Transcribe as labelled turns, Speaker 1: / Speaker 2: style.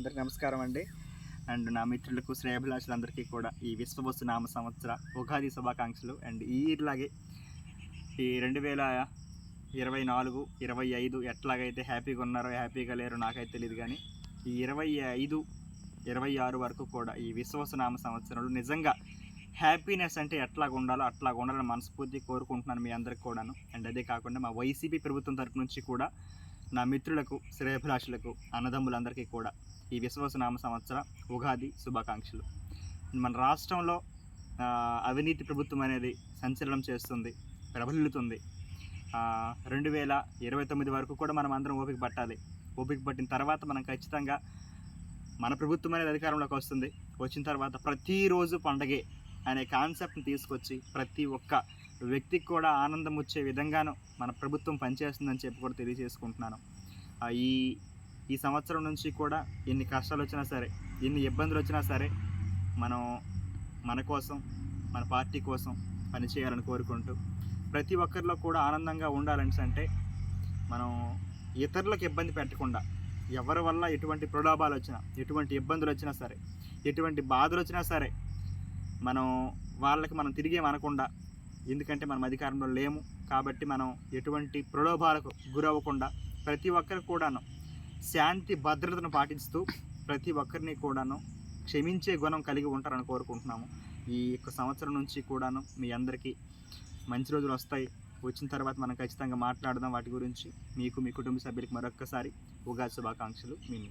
Speaker 1: అందరికీ నమస్కారం అండి. అండ్ నా మిత్రులకు శ్రేయభిలాషులందరికీ కూడా ఈ విశ్వవస్తు నామ సంవత్సర ఉగాది శుభాకాంక్షలు. అండ్ ఈ ఇట్లాగే ఈ రెండు వేల ఇరవై నాలుగు ఇరవై ఐదు ఎట్లాగైతే హ్యాపీగా ఉన్నారో హ్యాపీగా లేరో నాకైతే తెలియదు కానీ ఈ ఇరవై ఐదు ఇరవై ఆరు వరకు కూడా ఈ విశ్వవస్తు నామ సంవత్సరంలో నిజంగా హ్యాపీనెస్ అంటే ఎట్లాగ ఉండాలో అట్లాగ ఉండాలని మనస్ఫూర్తి కోరుకుంటున్నాను మీ అందరికి కూడాను. అండ్ అదే కాకుండా మా వైసీపీ ప్రభుత్వం తరపు నుంచి కూడా నా మిత్రులకు శ్రేయభిలాషులకు అన్నదమ్ములందరికీ కూడా ఈ విశ్వాసనామ సంవత్సర ఉగాది శుభాకాంక్షలు. మన రాష్ట్రంలో అవినీతి ప్రభుత్వం అనేది సంచలనం చేస్తుంది ప్రబలుతుంది. రెండు వేల ఇరవై తొమ్మిది వరకు కూడా మనం అందరం ఓపిక పట్టాలి. ఓపిక పట్టిన తర్వాత మనం ఖచ్చితంగా మన ప్రభుత్వం అనేది అధికారంలోకి వస్తుంది. వచ్చిన తర్వాత ప్రతిరోజు పండగే అనే కాన్సెప్ట్ని తీసుకొచ్చి ప్రతి ఒక్క వ్యక్తికి కూడా ఆనందం వచ్చే విధంగాను మన ప్రభుత్వం పనిచేస్తుందని చెప్పి కూడా తెలియజేసుకుంటున్నాను. ఈ ఈ సంవత్సరం నుంచి కూడా ఎన్ని కష్టాలు వచ్చినా సరే ఎన్ని ఇబ్బందులు వచ్చినా సరే మనం మన కోసం మన పార్టీ కోసం పనిచేయాలని కోరుకుంటూ ప్రతి ఒక్కరిలో కూడా ఆనందంగా ఉండాలని అంటే మనం ఇతరులకు ఇబ్బంది పెట్టకుండా ఎవరి వల్ల ఎటువంటి ప్రలోభాలు వచ్చినా ఎటువంటి ఇబ్బందులు వచ్చినా సరే ఎటువంటి బాధలు వచ్చినా సరే మనం వాళ్ళకి మనం తిరిగి అనకుండా ఎందుకంటే మనం అధికారంలో లేము కాబట్టి మనం ఎటువంటి ప్రలోభాలకు గురవ్వకుండా ప్రతి ఒక్కరికి కూడాను శాంతి భద్రతను పాటిస్తూ ప్రతి ఒక్కరిని కూడాను క్షమించే గుణం కలిగి ఉంటారని కోరుకుంటున్నాము. ఈ యొక్క సంవత్సరం నుంచి కూడాను మీ అందరికీ మంచి రోజులు వస్తాయి. వచ్చిన తర్వాత మనం ఖచ్చితంగా మాట్లాడదాం వాటి గురించి. మీకు మీ కుటుంబ సభ్యులకి మరొక్కసారి ఉగాది శుభాకాంక్షలు. మీ